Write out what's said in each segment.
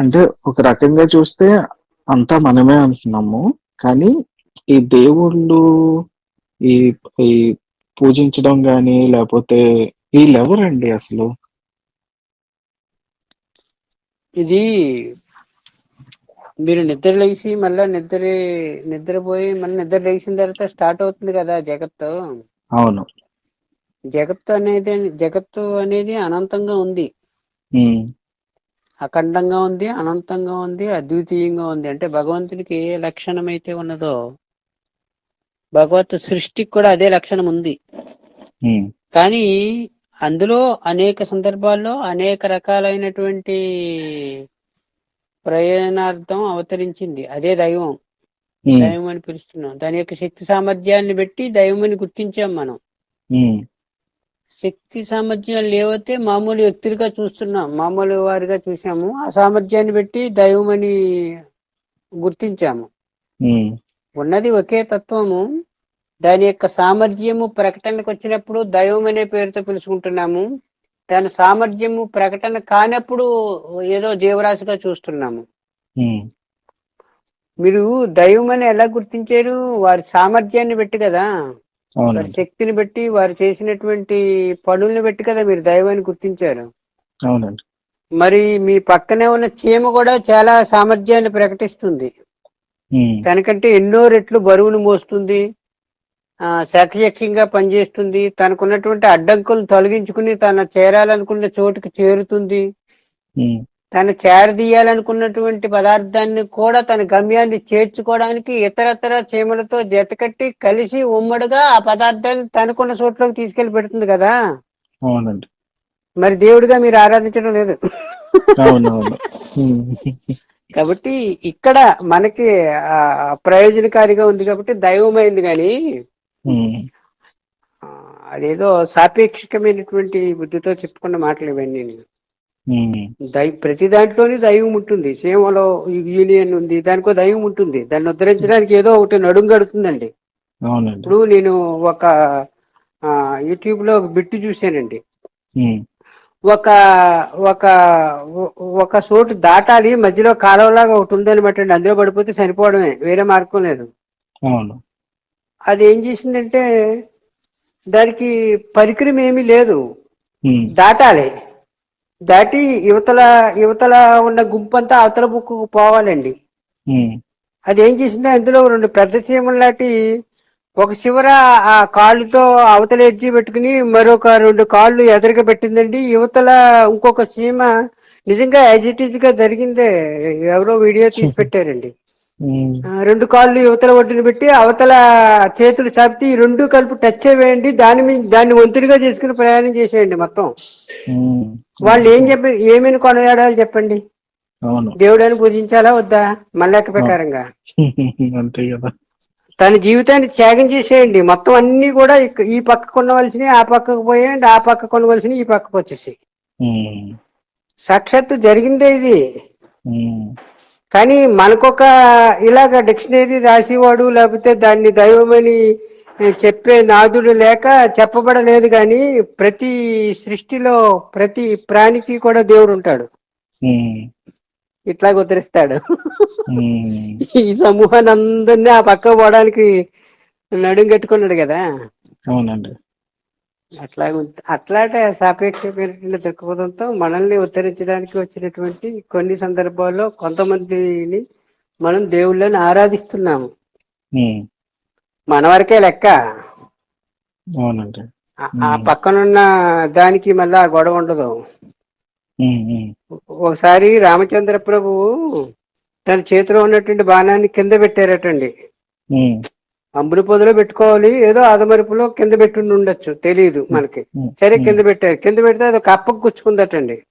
అంటే ఒక రకంగా చూస్తే అంతా మనమే అంటున్నాము. కానీ ఈ దేవుళ్ళు ఈ ఈ పూజించడం గాని లేపోతే ఈళ్ళెవరండి అసలు? ఇది మీరు నిద్ర లేసి మళ్ళా నిద్ర నిద్రపోయి మళ్ళీ నిద్ర లేచిన తర్వాత స్టార్ట్ అవుతుంది కదా జగత్తు. అవును. జగత్తు అనేది జగత్తు అనేది అనంతంగా ఉంది. హ్మ్. అఖండంగా ఉంది, అనంతంగా ఉంది, అద్వితీయంగా ఉంది. అంటే భగవంతునికి ఏ లక్షణం అయితే ఉన్నదో భగవత్ సృష్టికి కూడా అదే లక్షణం ఉంది. హ్మ్. కానీ అందులో అనేక సందర్భాల్లో అనేక రకాలైనటువంటి ప్రయోజనార్థం అవతరించింది. అదే దైవం. హ్మ్. దైవం అని పిలుస్తున్నాం. దాని యొక్క శక్తి సామర్థ్యాన్ని బట్టి దైవం అని గుర్తించాం మనం. శక్తి సామర్థ్యాలు లేవతే మామూలు వ్యక్తులుగా చూస్తున్నాం. మామూలు వారిగా చూసాము. ఆ సామర్థ్యాన్ని బట్టి దైవం అని గుర్తించాము. ఉన్నది ఒకే తత్వము. దాని యొక్క సామర్థ్యము ప్రకటనకు వచ్చినప్పుడు దైవం అనే పేరుతో పిలుచుకుంటున్నాము. దాని సామర్థ్యము ప్రకటన కానప్పుడు ఏదో జీవరాశిగా చూస్తున్నాము. మీరు దైవం అని ఎలా గుర్తించారు? వారి సామర్థ్యాన్ని బట్టి కదా! వారి. శక్తిని బట్టి వారు చేసినటువంటి పనుల్ని బట్టి కదా మీరు దైవాన్ని గుర్తించారు. అవునండి. మరి మీ పక్కనే ఉన్న చీమ కూడా చాలా సామర్థ్యాన్ని ప్రకటిస్తుంది. తనకంటే ఎన్నో రెట్లు బరువును మోస్తుంది. ఆ శతయక్షంగా పనిచేస్తుంది. తనకున్నటువంటి అడ్డంకులను తొలగించుకుని తన చేరాలనుకున్న చోటుకి చేరుతుంది. తను చేరదీయాలనుకున్నటువంటి పదార్థాన్ని కూడా తన గమ్యాన్ని చేర్చుకోవడానికి ఇతరతర చీమలతో జతకట్టి కలిసి ఉమ్మడిగా ఆ పదార్థాన్ని తనకున్న చోట్లోకి తీసుకెళ్ళి పెడుతుంది కదా! అవునండి. మరి దేవుడిగా మీరు ఆరాధించడం లేదు. కాబట్టి ఇక్కడ మనకి ప్రయోజనకారిగా ఉంది కాబట్టి దైవమైంది. ఆహ్, అదేదో సాపేక్షికమైనటువంటి బుద్ధితో చెప్పుకున్న మాటలు ఇవన్నీని. దై ప్రతి దాంట్లోని దైవం ఉంటుంది. సీమలో యూనియన్ ఉంది. దానికో దైవం ఉంటుంది. దాన్ని ఉద్ధరించడానికి ఏదో ఒకటి నడుం. అవునండి. ఇప్పుడు నేను ఒక ఆహ్, యూట్యూబ్‌లో ఒక బిట్ చూశానండి. ఒక ఒక ఒక చోటు దాటాలి. మధ్యలో కాలువలాగా ఒకటి ఉందనమాటండి. అందులో పడిపోతే చనిపోవడమే. వేరే మార్గం లేదు. అది ఏం చేసిందంటే దానికి పరికరం ఏమీ లేదు. దాటాలి. దాటి యువతల యువతల ఉన్న గుంపంతా అవతల బుక్కుకు పోవాలండి. అది ఏం చేసింది అందులో రెండు పెద్ద చీమల్లాంటి ఒక చివర ఆ కాళ్ళతో అవతల ఎడ్జి పెట్టుకుని మరొక రెండు కాళ్ళు ఎదరగా పెట్టిందండి. యువతల ఇంకొక చీమ నిజంగా యాజ్ ఇట్ ఈజ్గా జరిగిందే. ఎవరో వీడియో తీసి పెట్టారండి. రెండు కాళ్ళు యువతల ఒడ్డున పెట్టి అవతల చేతులు చాపితే ఈ రెండు కలిపి టచ్ వేయండి దాని మీ దాన్ని వంతుడిగా చేసుకుని ప్రయాణం చేసేయండి మొత్తం. వాళ్ళు ఏం చెప్పి ఏమని కొనయాడాలి చెప్పండి అవును. దేవుడని పూజించాలా వద్దా మన లెక్క ప్రకారంగా అంతే కదా! తన జీవితాన్ని త్యాగం చేసేయండి మొత్తం అన్ని కూడా ఈ పక్క కొనవలసినవి ఆ పక్కకు పోయేయండి ఆ పక్క కొనవలసినవి ఈ పక్కకు వచ్చేసాయి హ్మ్. సాక్షాత్తు జరిగిందే ఇది. కానీ మనకొక ఇలాగ డిక్షనరీ రాసేవాడు లేకపోతే దాన్ని దైవమని చెప్పే నాదుడు లేక చెప్పబడలేదు కానీ ప్రతి సృష్టిలో ప్రతి ప్రాణికి కూడా దేవుడు ఉంటాడు హ్మ్. ఇట్లాగ ఉద్ధరిస్తాడు. ఈ సమూహాన్ని అందరినీ ఆ పక్క పోవడానికి నడుం కట్టుకున్నాడు కదా అవునండి. అట్లా అట్లాంటి సాపేక్షమైన దృక్పథంతో మనల్ని ఉద్ధరించడానికి వచ్చినటువంటి కొన్ని సందర్భాల్లో కొంతమందిని మనం దేవుళ్ళని ఆరాధిస్తున్నాము. మన వరకే లెక్క. ఆ- పక్కనున్న దానికి మళ్ళా గొడవ ఉండదు. ఒకసారి రామచంద్ర ప్రభువు తన చేతిలో ఉన్నటువంటి బాణాన్ని కింద పెట్టారటండి అంబుల పొదిలో పెట్టుకోవాలి. ఏదో ఆదమరుపులో కింద పెట్టుండి ఉండొచ్చు. తెలియదు మనకి. సరే కింద పెట్టారు. కింద పెడితే అది కప్పకు గుచ్చుకుందటండి.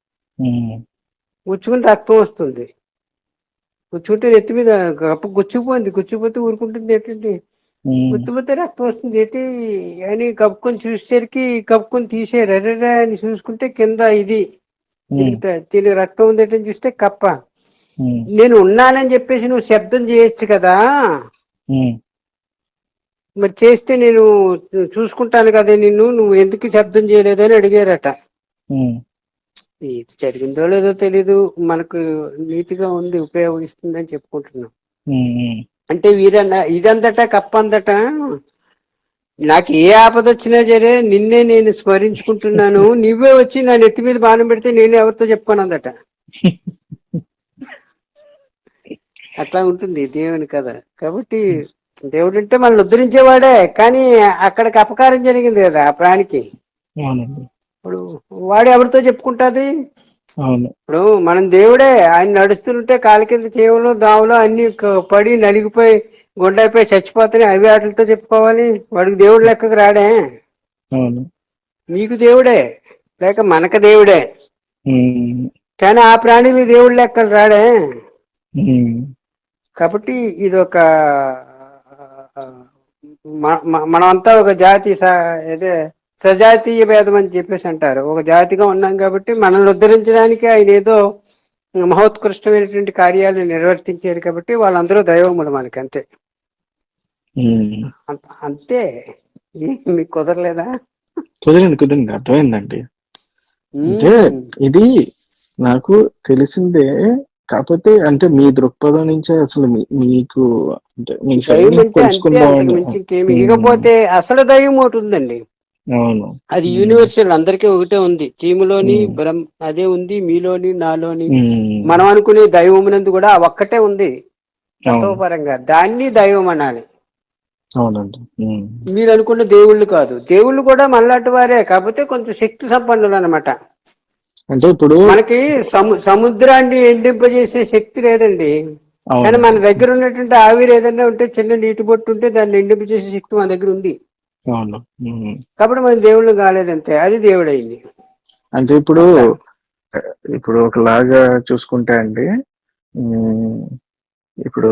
గుచ్చుకుని రక్తం వస్తుంది. గుచ్చుకుంటే నెత్తి మీద కప్ప గుచ్చుకుపోయింది. గుచ్చుకుపోతే ఊరుకుంటుంది ఏంటండి. గుచ్చుకుపోతే రక్తం వస్తుంది. ఏంటి? అని కప్పుకొని చూసేసరికి కప్పుకొని తీసేరు అరెరా అని చూసుకుంటే కింద ఇది. హ్మ్. దీనికి త- దీనికి రక్తం ఉంది ఏంటని చూస్తే కప్ప. నేను ఉన్నానని చెప్పేసి నువ్వు శబ్దం చేయొచ్చు కదా. మరి చేస్తే నేను చూసుకుంటాను కదా నిన్ను నువ్వు ఎందుకు శబ్దం చేయలేదని అడిగారట. ఇది జరిగిందో లేదో తెలీదు మనకు నీతిగా ఉంది ఉపయోగిస్తుందని చెప్పుకుంటున్నాం. అంటే వీరన్న ఇదంతట కప్పందట నాకు ఏ ఆపద వచ్చినా సరే నిన్నే నేను స్మరించుకుంటున్నాను నువ్వే వచ్చి నా నెత్తి మీద బాణం పెడితే నేను ఎవరితో చెప్పుకోనందట అట్లా ఉంటుంది దేవుని కథ కాబట్టి దేవుడు అంటే మనల్ని ఉద్ధరించేవాడే కానీ అక్కడికి అపకారం జరిగింది కదా ఆ ప్రాణికి. ఇప్పుడు వాడు ఎవరితో చెప్పుకుంటాది? ఇప్పుడు మనం దేవుడే ఆయన నడుస్తుంటే కాలి కింద చేవులు దావులు అన్ని పడి నలిగిపోయి గుండెపోయి చచ్చిపోతాయి అవి వాటితో చెప్పుకోవాలి? వాడికి దేవుడు లెక్కకు రాడే. మీకు దేవుడే లేక మనకు దేవుడే. కానీ ఆ ప్రాణికి దేవుడు లెక్కలు రాడే. కాబట్టి ఇది ఒక మనమంతా ఒక జాతి అదే సజాతీయ భేదం అని చెప్పేసి అంటారు. ఒక జాతిగా ఉన్నాం కాబట్టి మనల్ని ఉద్ధరించడానికి ఆయన ఏదో మహోత్కృష్టమైనటువంటి కార్యాలు నిర్వర్తించారు కాబట్టి వాళ్ళందరూ దైవములు మనకి అంతే. అంత- అంతే మీకు కుదరలేదా? కుదిరింది కుదిరింది. అర్థమైందండి. అంటే. ఇది నాకు తెలిసిందే కాకపోతే అంటే మీ దృక్పథం నుంచే అసలు మీకు అంటే మీ దైవం. ఇకపోతే అసలు దైవం ఒకటి ఉందండి. అవును. అది. యూనివర్సల్ అందరికీ ఒకటే ఉంది. చీములోని. బ్రహ్మ అదే ఉంది మీలోని నాలోని. మనం అనుకునే దైవమునందు కూడా ఒక్కటే ఉంది. తత్వపరంగా దాన్ని దైవం అనాలి. అవునండి. మీరు అనుకున్న దేవుళ్ళు కాదు. దేవుళ్ళు కూడా మనలాంటి వారే. కాకపోతే కొంచెం శక్తి సంపన్నులు అనమాట అంటే ఇప్పుడు మనకి సము సముద్రాన్ని ఎండింపజేసే శక్తి లేదండి. కానీ మన దగ్గర ఉన్నటువంటి ఆవిరి ఏదైనా ఉంటే చిన్న నీటి బొట్టు ఉంటే దాన్ని ఎండింపజేసే శక్తి మన దగ్గర ఉంది. కాబట్టి మన దేవుళ్ళు కాలేదంతే అది దేవుడైంది అంటే ఇప్పుడు. ఇప్పుడు ఒకలాగా చూసుకుంటే అండి ఇప్పుడు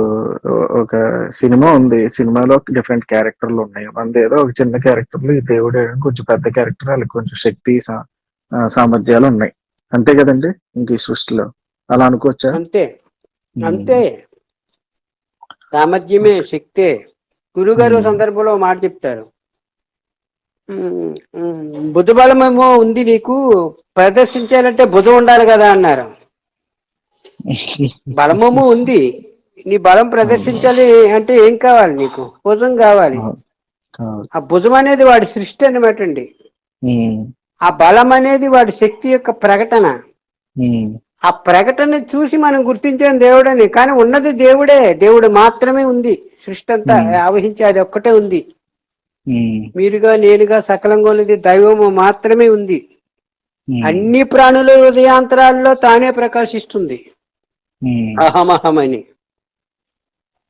ఒక సినిమా ఉంది. సినిమాలో డిఫరెంట్ క్యారెక్టర్లు ఉన్నాయి. మనది ఏదో ఒక చిన్న క్యారెక్టర్లు ఈ దేవుడు కొంచెం పెద్ద క్యారెక్టర్ వాళ్ళకి కొంచెం శక్తి సామర్థ్యాలు ఉన్నాయి. అంతే కదండి? ఇంక ఈ సృష్టిలో. అలా అనుకోవచ్చా? అంతే. అంతే. సామర్థ్యమే శక్తే. గురుగారు. సందర్భంలో మాట చెప్తారు. మ్మ్, మ్మ్, భుజబలమేమో ఉంది నీకు ప్రదర్శించాలంటే భుజం ఉండాలి కదా అన్నారు. బలమేమో ఉంది. నీ బలం ప్రదర్శించాలి అంటే ఏం కావాలి నీకు? భుజం కావాలి. ఆ భుజం అనేది వాడి సృష్టి అనమాట అండి ఆ బలం అనేది వాడి శక్తి యొక్క ప్రకటన. ఆ ప్రకటన చూసి మనం గుర్తించాం దేవుడని కానీ ఉన్నది దేవుడే. దేవుడు మాత్రమే ఉంది. సృష్టి అంతా. ఆవహించి అది ఒక్కటే ఉంది. మీరుగా నేనుగా సకలంగా ఉన్నది దైవము మాత్రమే ఉంది. అన్ని ప్రాణుల హృదయాంతరాల్లో తానే ప్రకాశిస్తుంది. అహమహమని.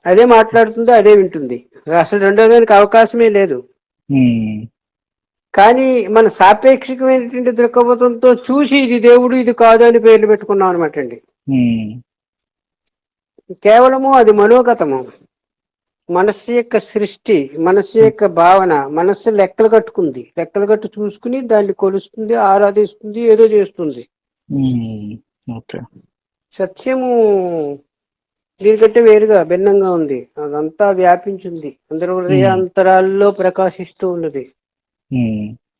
అదే మాట్లాడుతుంది అదే వింటుంది. అసలు రెండో దానికి అవకాశమే లేదు. కానీ మన సాపేక్షికమైనటువంటి దృక్పథంతో చూసి ఇది దేవుడు ఇది కాదు అని పేర్లు పెట్టుకున్నాం అనమాట అండి. కేవలము అది మనోగతము. మనస్సు యొక్క సృష్టి మనస్సు యొక్క భావన మనస్సు లెక్కలు కట్టుకుంది. లెక్కలు కట్టు చూసుకుని దాన్ని కొలుస్తుంది ఆరాధిస్తుంది ఏదో చేస్తుంది. సత్యము దీనికంటే వేరుగా భిన్నంగా ఉంది. అదంతా వ్యాపించింది. అందరూ హృదయాంతరాల్లో ప్రకాశిస్తూ ఉన్నది.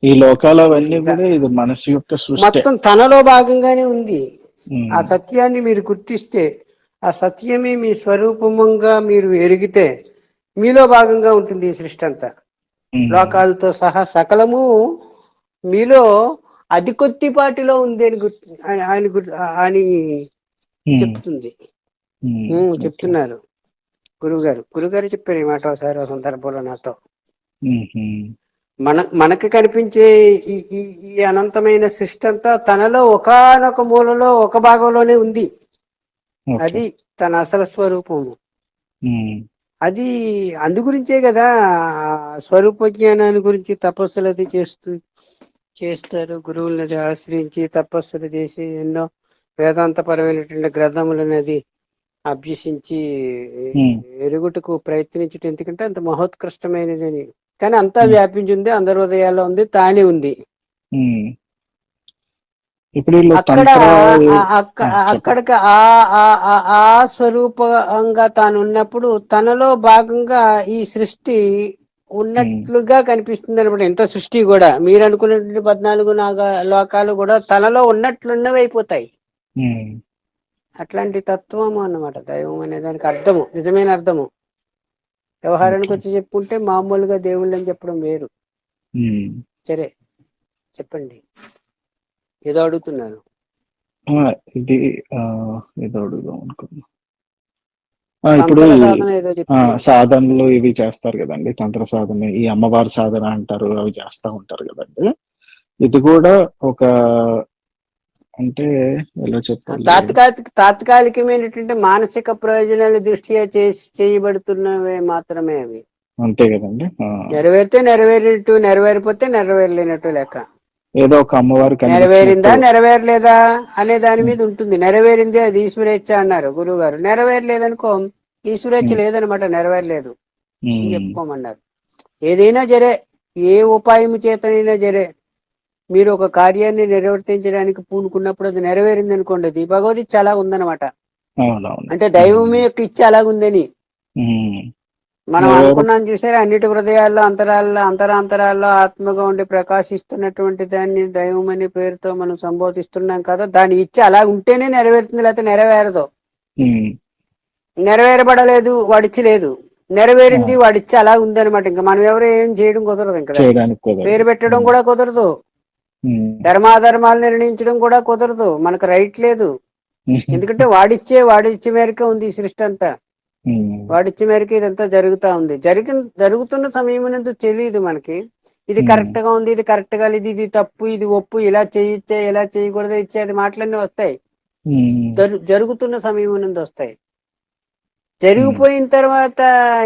ఈ లోకాలు అవన్నీ కూడా ఇది మనసు యొక్క సృష్టి. మొత్తం తనలో భాగంగానే ఉంది. ఆ సత్యాన్ని మీరు గుర్తిస్తే ఆ సత్యమే మీ స్వరూపంగా మీరు ఎరిగితే మీలో భాగంగా ఉంటుంది ఈ సృష్టి అంతా. లోకాలతో సహా సకలము మీలో అది కొద్దిపాటిలో ఉంది అని గుర్తు ఆయన- అని చెప్తుంది. చెప్తున్నారు గురువు గారు గురువు గారు చెప్పారు ఈ మాట ఒకసారి ఒక సందర్భంలో నాతో. మన మనకు కనిపించే ఈ అనంతమైన సృష్టి అంతా తనలో ఒకానొక మూలలో ఒక భాగంలోనే ఉంది. అది తన అసలు స్వరూపము. అది అందు గురించే కదా స్వరూప జ్ఞానాన్ని గురించి తపస్సులు అది చేస్తూ చేస్తారు. గురువులని ఆశ్రయించి తపస్సులు చేసి ఎన్నో వేదాంతపరమైనటువంటి గ్రంథములను అది అభ్యసించి. ఎరుగుటకు ప్రయత్నించటం ఎందుకంటే అంత మహోత్కృష్టమైనది అని కానీ అంతా. వ్యాపించింది అందరి హృదయాల్లో ఉంది తానే ఉంది. ఇప్పుడు అక్కడ తంత్ర ఆ- అక్క- ఆ, చెప్పు. అక్కడికి ఆ ఆ- స్వరూపంగా తాను ఉన్నప్పుడు తనలో భాగంగా ఈ సృష్టి ఉన్నట్లుగా కనిపిస్తుంది అనమాట ఎంత సృష్టి కూడా. మీరు అనుకున్నటువంటి పద్నాలుగు నాగ లోకాలు కూడా తనలో ఉన్నట్లున్నవి అయిపోతాయి. అట్లాంటి తత్వము అన్నమాట. దైవం అనే దానికి అర్థము. నిజమైన అర్థము. వ్యవహారానికి వచ్చి చెప్పుకుంటే మామూలుగా దేవుళ్ళు అని చెప్పడం వేరు. సరే చెప్పండి. ఏదో అడుగుతున్నారు. ఇది ఆ, ఏదో అడుగుదాం అనుకున్నా. ఇప్పుడు సాధనలు ఇవి చేస్తారు కదండి. తంత్ర సాధన ఈ అమ్మవారి సాధన అంటారు అవి చేస్తా ఉంటారు కదండి. ఇది కూడా ఒక అంటే ఎలా చెప్పాలి? తాత్కాలిక తాత్కాలికమైనటువంటి మానసిక ప్రయోజనాల దృష్ట్యా చేసి చేయబడుతున్నవే మాత్రమే అవి. అంతే కదండి. నెరవేరితే నెరవేరినట్టు నెరవేరిపోతే నెరవేరలేనట్టు లెక్క. ఏదో ఒక అమ్మవారి నెరవేరిందా నెరవేరలేదా అనే దాని మీద ఉంటుంది. నెరవేరింది అది ఈశ్వరేచ్ఛ అన్నారు గురువు గారు నెరవేరలేదనుకో ఈశ్వరేచ్ఛ లేదనమాట నెరవేరలేదు. చెప్పుకోమన్నారు. ఏదైనా జరే ఏ ఉపాయం చేతనైనా జరే మీరు ఒక కార్యాన్ని నిర్వర్తించడానికి పూనుకున్నప్పుడు అది నెరవేరింది అనుకోండి అది భగవద్ అలా ఉందన్నమాట. అంటే దైవం యొక్క ఇచ్చ అలాగుందని మనం అనుకున్నాం చూసారా అన్నిటి హృదయాల్లో అంతరాల్లో అంతరాంతరాల్లో ఆత్మగా ఉండి ప్రకాశిస్తున్నటువంటి దాన్ని దైవం అనే పేరుతో మనం సంబోధిస్తున్నాం కదా దాని ఇచ్చ అలా ఉంటేనే నెరవేరుతుంది లేకపోతే నెరవేరదు. నెరవేరబడలేదు వాడిచ్చి లేదు నెరవేరింది వాడిచ్చి అలా ఉంది అనమాట ఇంకా మనం ఎవరు ఏం చేయడం కుదరదు ఇంకా పేరు పెట్టడం కూడా కుదరదు. ధర్మాధర్మాలు నిర్ణయించడం కూడా కుదరదు. మనకు రైట్ లేదు. ఎందుకంటే వాడిచ్చే వాడిచ్చే మేరకే ఉంది ఈ సృష్టి అంతా. వాడిచ్చే మేరకు ఇదంతా జరుగుతా ఉంది. జరిగిన జరుగుతున్న సమయం తెలియదు మనకి. ఇది. కరెక్ట్గా ఉంది ఇది కరెక్ట్గా లేదు ఇది తప్పు ఇది ఒప్పు ఇలా చేయొచ్చే ఇలా చేయకూడదు ఇచ్చేది మాటలన్నీ వస్తాయి. జరుగుతున్న సమయం నుండి వస్తాయి. జరిగిపోయిన తర్వాత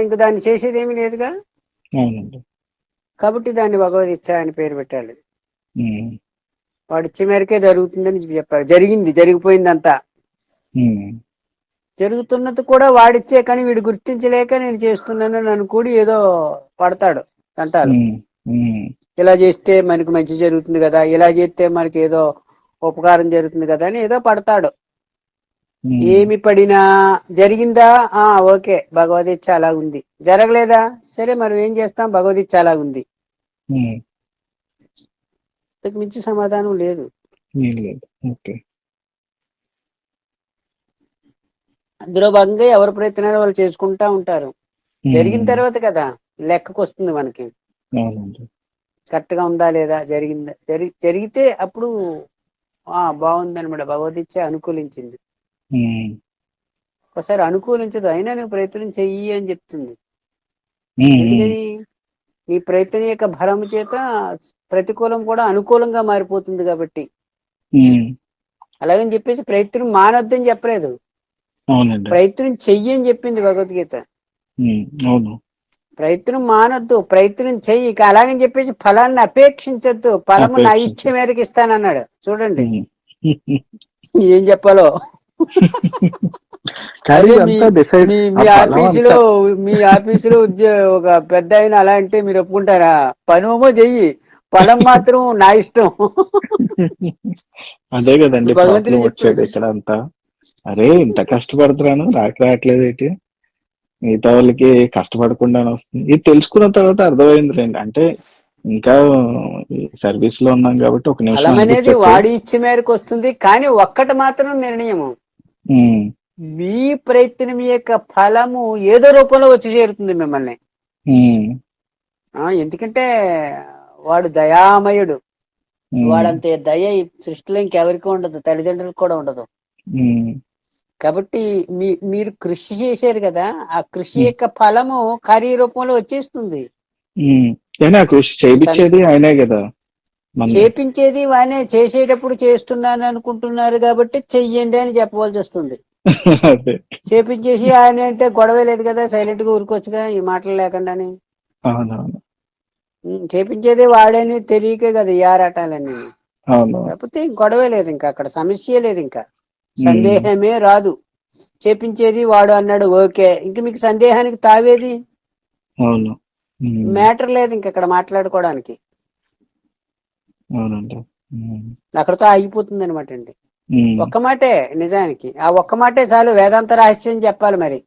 ఇంక దాన్ని చేసేది ఏమీ లేదుగా కాబట్టి దాన్ని భగవద్ అని పేరు పెట్టాలి. వాడి ఇచ్చే మేరకే జరుగుతుందని చెప్పారు. జరిగింది జరిగిపోయిందంతా. జరుగుతున్నది కూడా వాడిచ్చే కానీ వీడు గుర్తించలేక నేను చేస్తున్నాను నన్ను కూడి ఏదో పడతాడు అంటారు ఇలా చేస్తే మనకి మంచి జరుగుతుంది కదా ఇలా చేస్తే మనకి ఏదో ఉపకారం జరుగుతుంది కదా అని ఏదో పడతాడు. ఏమి పడినా జరిగిందా? ఆ ఓకే భగవదీచ్ఛ అలా ఉంది జరగలేదా? సరే మనం ఏం చేస్తాం? భగవదీచ్ఛ అలా ఇంతకు మించి సమాధానం లేదు. అందులో భాగంగా ఎవరి ప్రయత్నాలు వాళ్ళు చేసుకుంటా ఉంటారు. జరిగిన తర్వాత కదా లెక్కకు వస్తుంది మనకి. కరెక్ట్గా ఉందా లేదా? జరిగిందా? జరి జరిగితే అప్పుడు ఆ బాగుంది అనమాట భగవదీచ్ఛ అనుకూలించింది. ఒకసారి అనుకూలించదు. అయినా నువ్వు ప్రయత్నం చెయ్యి అని చెప్తుంది. ఎందుకని? నీ ప్రయత్నం యొక్క బలం చేత ప్రతికూలం కూడా అనుకూలంగా మారిపోతుంది కాబట్టి. అలాగని చెప్పేసి ప్రయత్నం మానొద్దని చెప్పలేదు. ప్రయత్నం చెయ్యి అని చెప్పింది భగవద్గీత. ప్రయత్నం మానొద్దు ప్రయత్నం చెయ్యి ఇక అలాగని చెప్పేసి ఫలాన్ని అపేక్షించొద్దు ఫలము నా ఇచ్చ. మేరకు ఇస్తానన్నాడు. చూడండి. ఏం చెప్పాలో. మీ ఆఫీసులో మీ ఆఫీసులో ఉద్యోగ ఒక పెద్ద ఆయన అలా అంటే మీరు ఒప్పుకుంటారా? పనుమో చెయ్యి. ఫలం మాత్రం నా ఇష్టం. అదే కదండి ప్రాబ్లం వచ్చేది. ఇక్కడ అంతా అరే ఇంత కష్టపడుతున్నాను రాక రావట్లేదు ఏంటి? మిగతా వాళ్ళకి కష్టపడకుండా వస్తుంది. ఇది తెలుసుకున్న తర్వాత అర్థమైందిలేండి అంటే ఇంకా సర్వీస్లో ఉన్నాం కాబట్టి ఒక నిమిషం అనేది. వాడి ఇచ్చే మేరకు వస్తుంది కానీ ఒక్కటి మాత్రం నిర్ణయము. ఉమ్, మీ ప్రయత్నం యొక్క ఫలము ఏదో రూపంలో వచ్చి చేరుతుంది మిమ్మల్ని. ఎందుకంటే వాడు దయామయుడు. వాడంతే దయ ఈ సృష్టిలో ఇంకెవరికి ఉండదు తల్లిదండ్రులకు కూడా ఉండదు. కాబట్టి మీ మీరు కృషి చేశారు కదా ఆ కృషి యొక్క ఫలము కార్యరూపంలో వచ్చేస్తుంది. కృషి చేయించేది ఆయనే కదా. చేపించేది వానే చేసేటప్పుడు చేస్తున్నాను అనుకుంటున్నారు కాబట్టి చెయ్యండి అని చెప్పవలసి వస్తుంది. చేపించేసి ఆయన అంటే గొడవ లేదు కదా సైలెంట్గా ఊరుకోవచ్చుగా ఈ మాటలు అవునవును. ఉమ్, చేపించేది వాడని తెలియకే కదా అవును. కాకపోతే గొడవే లేదు ఇంకా అక్కడ సమస్య లేదు ఇంకా. సందేహమే రాదు. చేపించేది వాడు అన్నాడు ఓకే. ఇంక మీకు సందేహానికి తావేది? మ్యాటర్ లేదు ఇంక అక్కడ మాట్లాడుకోవడానికి. అక్కడతో ఆగిపోతుంది అనమాట అండి. ఒక్క మాటే నిజానికి. ఆ ఒక్క మాటే చాలు వేదాంత రహస్యం చెప్పాలి మరి.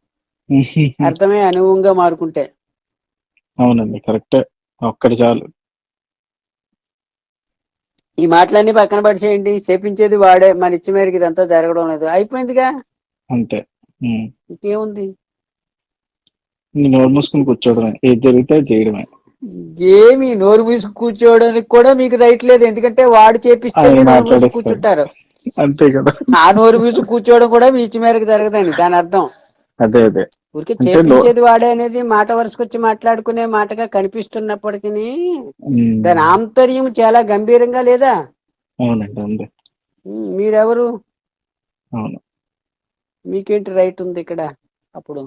అర్థమే అనువుగా మారుకుంటే. అవునండి కరెక్టే. ఒక్కటి చాలు. ఈ మాటలన్నీ పక్కన పడిచేయండి చేపించేది వాడే. మన ఇచ్చి మేరకు ఇదంతా జరగడం లేదు. అయిపోయిందిగా? అంతే. ఇంకేముంది? నోరు మూసుకుని కూర్చోవడమే. ఏది జరిగితే చేయడమే. ఏమి? నోరు మూసుకు కూర్చోవడానికి కూడా మీకు రైట్ లేదు. ఎందుకంటే వాడు మాట్లాడిస్తాడు. కూర్చుంటారు. అంతే కదా. ఆ నోరు మూసుకు కూర్చోవడం కూడా మీ ఇచ్చి మేరకు జరగదని దాని అర్థం. అదే అదే. ఊరికే చేపించేది వాడే అనేది మాట వరుసకొచ్చి మాట్లాడుకునే మాటగా కనిపిస్తున్నప్పటికీ. దాని ఆంతర్యం చాలా గంభీరంగా లేదా? అవునండి మీరెవరు? అవును. మీకేంటి రైట్ ఉంది ఇక్కడ అప్పుడు?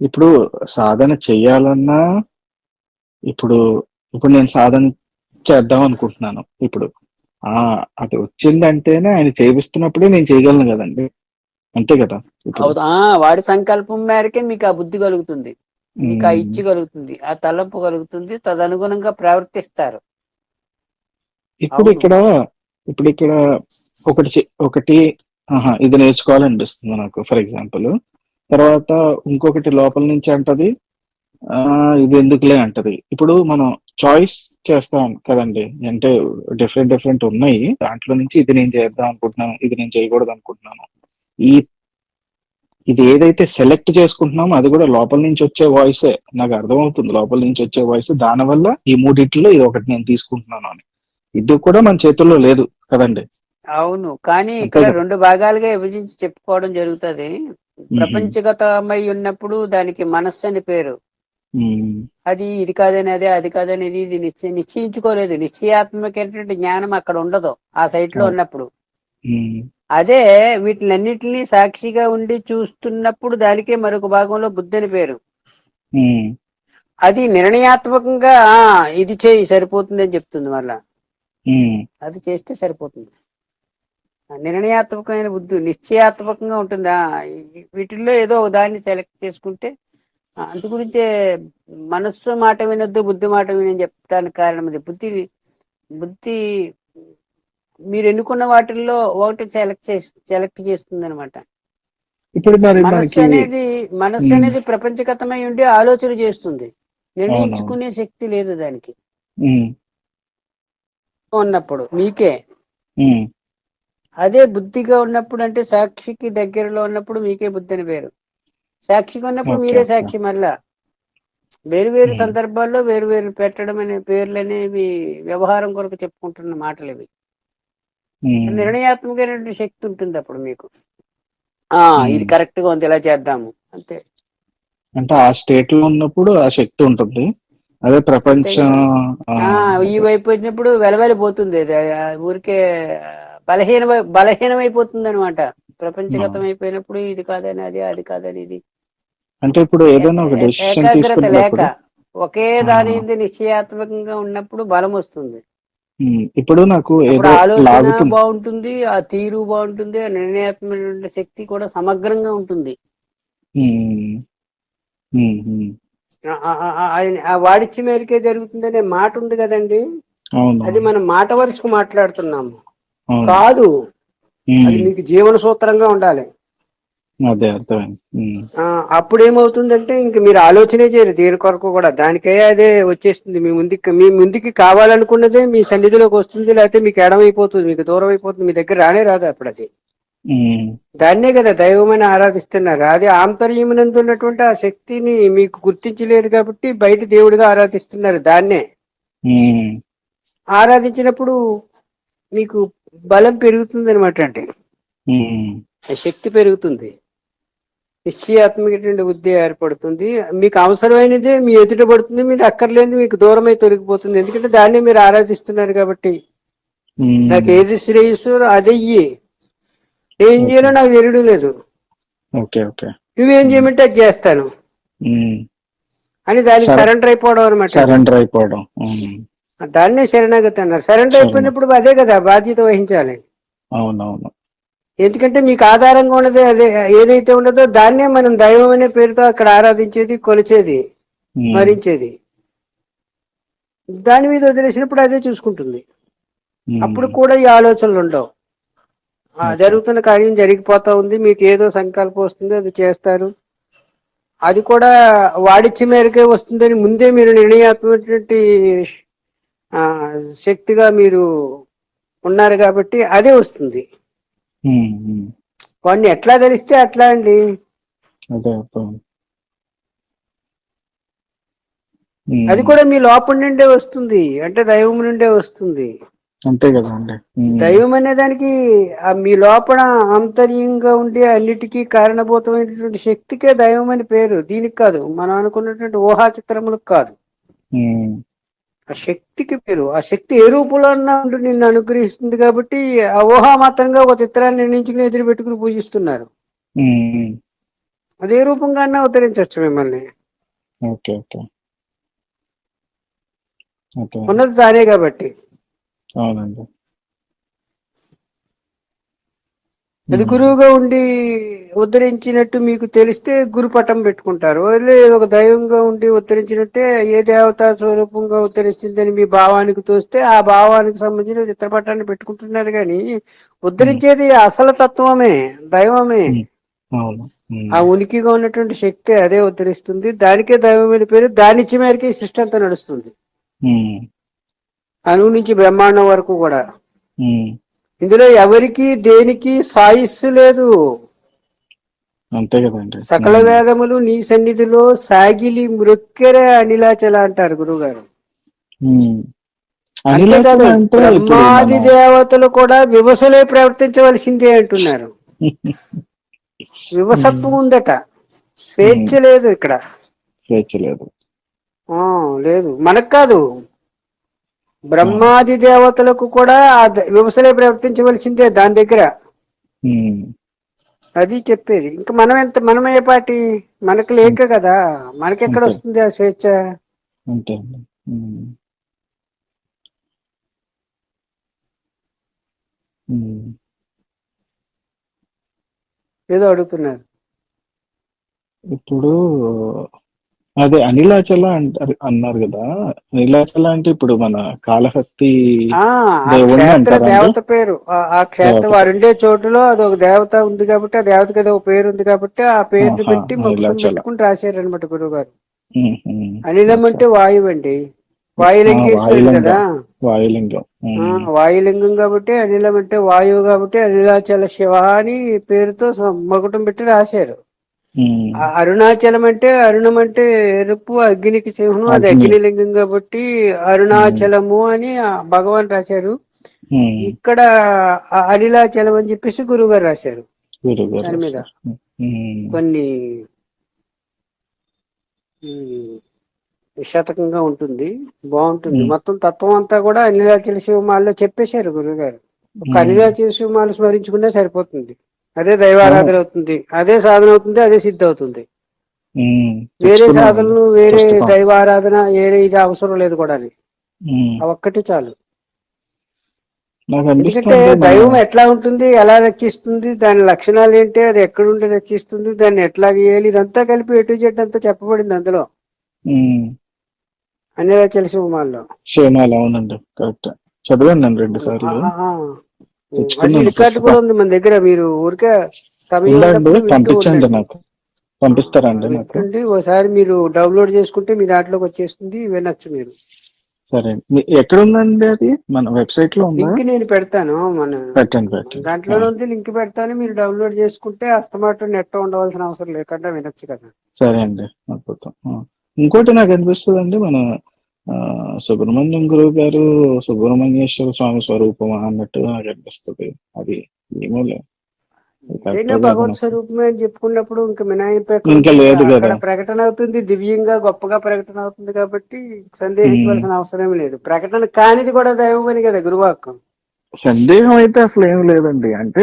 ఇప్పుడు సాధన చెయ్యాలన్నా ఇప్పుడు ఇప్పుడు నేను సాధన చేద్దాం అనుకుంటున్నాను. ఇప్పుడు ఆ అది వచ్చిందంటేనే ఆయన చేపిస్తున్నప్పుడే నేను చేయగలను కదండి. అంతే కదా? వాడి సంకల్పం మేరకే మీకు ఆ బుద్ధి కలుగుతుంది. మీకు ఆ. ఇచ్చి కలుగుతుంది. ఆ తలంపు కలుగుతుంది. తదనుగుణంగా ప్రవర్తిస్తారు. ఇప్పుడు. ఇక్కడ ఇప్పుడు ఇక్కడ ఒకటి ఒకటి ఆహా ఇది నేర్చుకోవాలనిపిస్తుంది నాకు ఫర్ ఎగ్జాంపుల్. తర్వాత ఇంకొకటి లోపల నుంచి అంటది ఇది ఎందుకులే అంటది. ఇప్పుడు మనం చాయిస్ చేస్తాం కదండి. అంటే డిఫరెంట్ డిఫరెంట్ ఉన్నాయి. దాంట్లో నుంచి ఇది నేను చేద్దాం అనుకుంటున్నాను ఇది నేను చేయకూడదు అనుకుంటున్నాను. ఈ ఇది ఏదైతే సెలెక్ట్ చేసుకుంటున్నామో అది కూడా లోపల నుంచి వచ్చే వాయిసే నాకు అర్థమవుతుంది లోపల నుంచి వచ్చే వాయిస్ దానివల్ల ఈ మూడిట్లో ఇది ఒకటి నేను తీసుకుంటున్నాను అని. ఇది కూడా మన చేతుల్లో లేదు కదండి. అవును. కానీ ఇక్కడ. రెండు భాగాలుగా విభజించి చెప్పుకోవడం జరుగుతుంది. ప్రపంచగతమై ఉన్నప్పుడు దానికి మనస్సు అని పేరు. అది ఇది కాదని అదే అది కాదని ఇది ఇది నిశ్చయ నిశ్చయించుకోలేదు. నిశ్చయాత్మకమైనటువంటి జ్ఞానం అక్కడ ఉండదు ఆ సైట్లో. ఉన్నప్పుడు. అదే వీటిలన్నిటిని సాక్షిగా ఉండి చూస్తున్నప్పుడు దానికే మరొక భాగంలో బుద్ధి అని పేరు అది నిర్ణయాత్మకంగా "ఆ, ఇది చేయి సరిపోతుంది అని చెప్తుంది మళ్ళా అది చేస్తే సరిపోతుంది. నిర్ణయాత్మకమైన బుద్ధి నిశ్చయాత్మకంగా ఉంటుంది. వీటిల్లో ఏదో ఒక దాన్ని సెలెక్ట్ చేసుకుంటే అందు గురించే మనస్సు మాట వినొద్దు బుద్ధి మాట వినని చెప్పడానికి కారణం అది. బుద్ధి బుద్ధి మీరు ఎన్నుకున్న వాటిల్లో ఒకటి సెలెక్ట్ చేసి సెలెక్ట్ చేస్తుంది అనమాట ఇప్పుడు మనస్సు అనేది మనస్సు. అనేది ప్రపంచగతమై ఉండి ఆలోచన చేస్తుంది. నిర్ణయించుకునే శక్తి లేదు దానికి. ఉన్నప్పుడు మీకే. అదే బుద్ధిగా ఉన్నప్పుడు అంటే సాక్షికి దగ్గరలో ఉన్నప్పుడు మీకే బుద్ధి అని పేరు. సాక్షిగా ఉన్నప్పుడు మీరే. సాక్షి మళ్ళా? వేరు వేరు. సందర్భాల్లో వేరు వేరు పెట్టడం అనే పేర్లు అనేవి వ్యవహారం కొరకు చెప్పుకుంటున్న మాటలు ఇవి. నిర్ణయాత్మకమైనటువంటి శక్తి ఉంటుంది అప్పుడు మీకు. ఆ. ఇది కరెక్ట్గా ఉంది ఇలా చేద్దాము అంతే. అంటే ఆ స్టేట్లో ఉన్నప్పుడు ఆ శక్తి ఉంటుంది. అదే ప్రపంచం ఈ వైపు వచ్చినప్పుడు వెలవెలిపోతుంది ఊరికే బలహీన బలహీనమైపోతుంది అనమాట ప్రపంచగతం అయిపోయినప్పుడు ఇది కాదని అది అది కాదని ఇది. అంటే ఇప్పుడు ఏదైనా ఒక డెసిషన్ ఏకాగ్రత లేక ఒకే దాని నిశ్చయాత్మకంగా ఉన్నప్పుడు బలం వస్తుంది. ఇప్పుడు నాకు ఆలోచన బాగుంటుంది ఆ తీరు బాగుంటుంది ఆ నిర్ణయాత్మకమైన శక్తి కూడా సమగ్రంగా ఉంటుంది. ఆ- వాడిచ్చి మేరకే జరుగుతుందనే మాట ఉంది కదండి. అది మనం మాట వరుసకు మాట్లాడుతున్నాము. కాదు. అది మీకు జీవన సూత్రంగా ఉండాలి. అదే అర్థమైంది. అప్పుడు ఏమవుతుందంటే ఇంక మీరు ఆలోచనే చేయరు దేని కొరకు కూడా. దానికే అదే వచ్చేస్తుంది. మీ ముందుకి మీ ముందుకి కావాలనుకున్నదే మీ సన్నిధిలోకి వస్తుంది లేకపోతే మీకు ఎడమైపోతుంది మీకు దూరం అయిపోతుంది మీ దగ్గర రానే రాదు అప్పుడు అది. దాన్నే కదా దైవమని ఆరాధిస్తున్నారు. అది ఆంతర్యమునందు ఉన్నటువంటి ఆ శక్తిని మీకు గుర్తించలేరు కాబట్టి బయట దేవుడిగా ఆరాధిస్తున్నారు దాన్నే. ఆరాధించినప్పుడు మీకు బలం పెరుగుతుంది అనమాట అంటే శక్తి పెరుగుతుంది. నిశ్చయాత్మకటువంటి బుద్ధి ఏర్పడుతుంది. మీకు అవసరమైనదే మీ ఎదుట పడుతుంది మీకు అక్కర్లేనిది మీకు దూరమై తొలగిపోతుంది. ఎందుకంటే దాన్ని మీరు ఆరాధిస్తున్నారు కాబట్టి. నాకు ఏది శ్రేయస్సు అదే ఇయ్యి. ఏం చేయాలో నాకు తెలియడం లేదు. నువ్వేం చేయమంటే అది చేస్తాను. అని దానికి సరే. సరెండర్ అయిపోవడం అనమాట సరెండర్ అయిపోవడం. దాన్నే శరణాగతి అన్నారు. సరెండర్ అయిపోయినప్పుడు అదే కదా బాధ్యత వహించాలి. అవునవును. ఎందుకంటే మీకు ఆధారంగా ఉన్నది అదే ఏదైతే ఉన్నదో దాన్నే మనం దైవం అనే పేరుతో అక్కడ ఆరాధించేది కొలిచేది ఉమ్, స్మరించేది. దాని మీద వదిలేసినప్పుడు అదే చూసుకుంటుంది. అప్పుడు కూడా ఈ ఆలోచనలు ఉండవు. జరుగుతున్న కార్యం జరిగిపోతా ఉంది మీకు ఏదో సంకల్పం వస్తుంది అది చేస్తారు. అది కూడా వాడిచ్చే మేరకే వస్తుందని ముందే మీరు నిర్ణయాత్మకటువంటి శక్తిగా మీరు ఉన్నారు కాబట్టి అదే వస్తుంది. వాడిని ఎట్లా తెలిస్తే అట్లా అండి. అదే కూడా మీ లోపల నుండే వస్తుంది. అంటే దైవం నుండే వస్తుంది. అంతే కదా అండి. దైవం అనే దానికి మీ లోపల ఆంతర్యంగా ఉండే అన్నిటికీ కారణభూతమైనటువంటి శక్తికే దైవం అని పేరు. దీనికి కాదు. మనం అనుకున్నటువంటి ఊహా చిత్రములకు కాదు ఆ శక్తికి పేరు. ఆ శక్తి ఏ రూపంలో అన్నా ఉండి నిన్ను అనుగ్రహిస్తుంది కాబట్టి ఆ ఊహా మాత్రంగా ఒక చిత్రాన్ని నిర్ణయించుకుని ఎదురు పెట్టుకుని పూజిస్తున్నారు. అదే రూపంగా అన్నా అవతరించవచ్చు మిమ్మల్ని. ఉన్నది తానే కాబట్టి. అవునండి. అది గురువుగా ఉండి ఉద్ధరించినట్టు మీకు తెలిస్తే గురు పటం పెట్టుకుంటారు లేదు ఒక దైవంగా ఉండి ఉద్ధరించినట్టే ఏ దేవతా స్వరూపంగా ఉద్ధరిస్తుందని మీ భావానికి తోస్తే ఆ భావానికి సంబంధించిన చిత్రపటాన్ని పెట్టుకుంటున్నారు కానీ ఉద్ధరించేది అసలు తత్వమే దైవమే. ఆ ఉనికిగా ఉన్నటువంటి శక్తి అదే ఉద్ధరిస్తుంది. దానికే దైవమైన పేరు దానిచ్చి మేరకే ఈ సృష్టి అంతా నడుస్తుంది. అణువు నుంచి బ్రహ్మాండం వరకు కూడా. ఇందులో ఎవరికి దేనికి సాయిస్సు లేదు. అంతే కదండి. సకల వేదములు నీ సన్నిధిలో సాగిలి మృక్కెర అనిలాచల అంటారు. అంతేకాదు అంటే ఇప్పుడు బ్రహ్మాది దేవతలు కూడా వివసలే ప్రవర్తించవలసిందే అంటున్నారు. వివసత్వం ఉందట. స్వేచ్ఛ లేదు ఇక్కడ. స్వేచ్ఛ లేదు. ఆ లేదు. మనకు కాదు. బ్రహ్మాది దేవతలకు కూడా ఆ వివసలే ప్రవర్తించవలసిందే దాని దగ్గర. అది చెప్పేది. ఇంకా మనం ఎంత మనం ఏ పాటి మనకు లేక కదా. మనకెక్కడ. వస్తుంది ఆ స్వేచ్ఛ. ఏదో అడుగుతున్నారు. ఇప్పుడు అదే అనిలాచల అంటారు అన్నారు కదా అనిలాచల అంటే ఇప్పుడు మన కాళహస్తి క్షేత్ర దేవత పేరు ఆ- క్షేత్ర దేవత. వారుండే చోటులో అది ఒక దేవత ఉంది కాబట్టి ఆ దేవతకి ఏదో ఒక పేరు ఉంది కాబట్టి ఆ ఆహా, పెట్టి. పెట్టుకుని రాశారు అనమాట గురువు గారు. అనిలం. అంటే వాయువు అండి వాయులింగేశ్వరుడు వాయులింగం. కదా వాయులింగం వాయులింగం కాబట్టి అనిలం అంటే వాయువు కాబట్టి అనిలాచల శివ అని పేరుతో మకుటం పెట్టి రాశారు అరుణాచలం అంటే అరుణం అంటే ఎరుపు అగ్నికి సింహం అది అగ్ని. అగ్నిలింగం కాబట్టి అరుణాచలము అని భగవాన్ రాశారు. ఇక్కడ అనిలాచలం అని చెప్పేసి గురువు గారు రాశారు దాని మీద. కొన్ని శతకంగా ఉంటుంది బాగుంటుంది. మొత్తం తత్వం అంతా కూడా అనిలాచల శివమాలలో చెప్పేశారు గురువు గారు ఒక. అనిలాచల శివమాల స్మరించుకుంటే సరిపోతుంది అదే దైవారాధన అవుతుంది. అదే సాధన అవుతుంది అదే సిద్ధి అవుతుంది. వేరే. సాధనలు వేరే. దైవారాధన వేరే ఇది అవసరం లేదు కూడా ఒక్కటి చాలు. ఎందుకంటే దైవం ఎట్లా ఉంటుంది ఎలా రక్షిస్తుంది దాని లక్షణాలు ఏంటి అది ఎక్కడుండి రక్షిస్తుంది దాన్ని ఎట్లా చేయాలి ఇదంతా కలిపి ఎటు జెడ్ అంతా చెప్పబడింది అందులో. అన్ని తెలిసి ఉమాల్లో క్షేమాలు అవునండి కరెక్ట్. చదివాను రెండు సార్లు. రికార్డు. కూడా ఉంది మన దగ్గర మీరు ఊరికే పంపించండి. నాకు. పంపిస్తారండి నాకు. ఒకసారి మీరు డౌన్లోడ్ చేసుకుంటే మీ దాంట్లోకి వచ్చేస్తుంది వినొచ్చు మీరు. సరే ఎక్కడ ఉందండి అది? మన వెబ్సైట్లో ఉందా? లింక్ నేను పెడతాను మన పెట్టండి పెట్టండి. దాంట్లో ఉంది లింక్ పెడతాను మీరు డౌన్లోడ్ చేసుకుంటే అస్తమాట నెట్ ఉండవలసిన అవసరం లేకుండా వినొచ్చు కదా. సరే అండి అద్భుతం. ఇంకోటి నాకు అనిపిస్తుంది అండి మన సుబ్రహ్మణ్యం గురువు గారు సుబ్రహ్మణ్యేశ్వర స్వామి స్వరూపమా అన్నట్టు నాకు అనిపిస్తుంది అది ఏమో భగవత్ స్వరూపమే అని చెప్పుకున్నప్పుడు ఇంకా ఎక్కడ ఇంకా? లేదు కదా. ప్రకటన అవుతుంది దివ్యంగా గొప్పగా ప్రకటన అవుతుంది కాబట్టి సందేహించవలసిన అవసరం లేదు ప్రకటన కానిది కూడా దైవం అని కదా గురువాక్యం సందేహం అయితే అసలు ఏం లేదండి. అంటే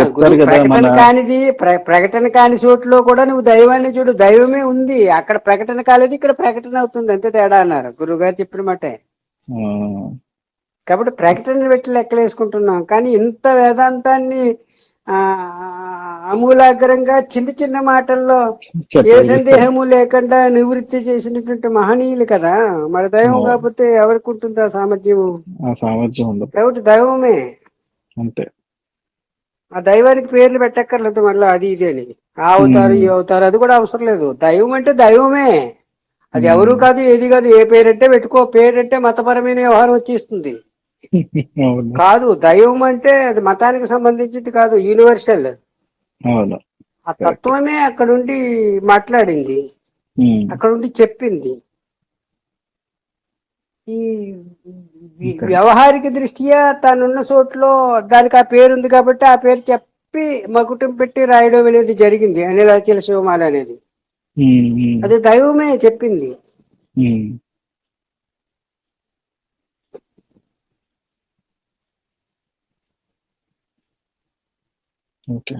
చెప్తారు కదా ప్రకటన కానిది ప్ర- ప్రకటన కాని చోట్లో కూడా నువ్వు దైవాన్ని చూడు దైవమే ఉంది. అక్కడ ప్రకటన కాలేదు ఇక్కడ ప్రకటన అవుతుంది. అంతే తేడా అన్నారు. గురువు గారు చెప్పిన మాటే. కాబట్టి ప్రకటన పెట్టి లెక్కలేసుకుంటున్నాం. కానీ ఇంత వేదాంతాన్ని ఆ అమూలాగ్రంగా చిన్న చిన్న మాటల్లో ఏ. సందేహము లేకుండా నివృత్తి చేసినటువంటి మహనీయులు కదా. మన దైవం. కాకపోతే ఎవరికి ఉంటుంది ఆ సామర్థ్యము? సామర్థ్యం కాబట్టి దైవమే. అంతే. ఆ దైవానికి పేర్లు పెట్టక్కర్లేదు మళ్ళీ అది ఇది అని. ఆ అవుతారు ఈ. అవుతారు అది కూడా అవసరం లేదు. దైవం అంటే దైవమే. అది. ఎవరు కాదు ఏది కాదు ఏ పేరంటే పెట్టుకో. పేరంటే మతపరమైన వ్యవహారం వచ్చేస్తుంది. కాదు దైవం అంటే అది మతానికి సంబంధించింది కాదు యూనివర్సల్ ఆ తత్వమే అక్కడ ఉండి మాట్లాడింది ఉమ్. అక్కడ ఉండి చెప్పింది. ఈ. వ్యవహారిక దృష్ట్యా తానున్న చోట్లో దానికి ఆ పేరు ఉంది కాబట్టి ఆ పేరు చెప్పి మకుటం పెట్టి రాయడం అనేది జరిగింది అనేది అచల శివమాల అనేది. అది దైవమే చెప్పింది. ఉమ్. ఓకే